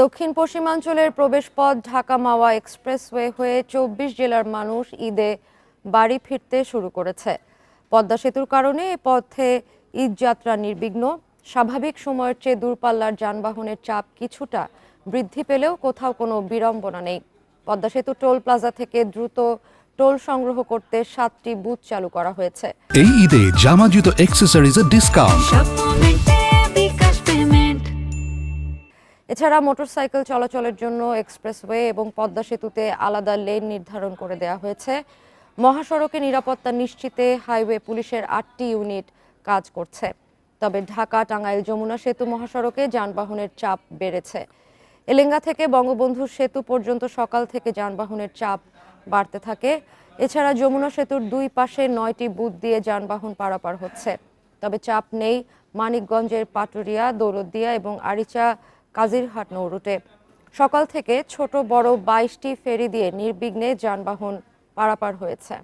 দক্ষিণ পশ্চিমাঞ্চলের প্রবেশপথ ঢাকা মাওয়া এক্সপ্রেসওয়ে হয়ে চব্বিশ জেলার মানুষ ঈদে বাড়ি ফিরতে শুরু করেছে। পদ্মা সেতুর কারণে এ পথে ঈদ যাত্রা নির্বিঘ্ন। স্বাভাবিক সময়ের চেয়ে দূরপাল্লার যানবাহনের চাপ কিছুটা বৃদ্ধি পেলেও কোথাও কোনো বিড়ম্বনা নেই। পদ্মা সেতু টোল প্লাজা থেকে দ্রুত টোল সংগ্রহ করতে সাতটি বুথ চালু করা হয়েছে। এই ঈদে জামা জুতো অ্যাক্সেসরিজের ডিসকাউন্ট এছাড়া মোটরসাইকেল চলাচলের জন্য এক্সপ্রেসওয়ে এবং পদ্মা সেতুতে আলাদা লেন নির্ধারণ করে দেওয়া হয়েছে। মহাসড়কে নিরাপত্তা নিশ্চিতে হাইওয়ে পুলিশের আটটি ইউনিট কাজ করছে। তবে ঢাকা টাঙ্গাইল যমুনা সেতু মহাসড়কে যানবাহনের চাপ বেড়েছে। এলেঙ্গা থেকে বঙ্গবন্ধু সেতু পর্যন্ত সকাল থেকে যানবাহনের চাপ বাড়তে থাকে। এছাড়া যমুনা সেতুর দুই পাশে নয়টি বুথ দিয়ে যানবাহন পারাপার হচ্ছে। তবে চাপ নেই। মানিকগঞ্জের পাটুরিয়া, দৌলতদিয়া এবং আরিচা কাজিরহাট নৌরুটে। সকাল থেকে ছোট বড় বাইশটি ফেরি দিয়ে নির্বিঘ্নে যানবাহন পারাপার হয়েছে।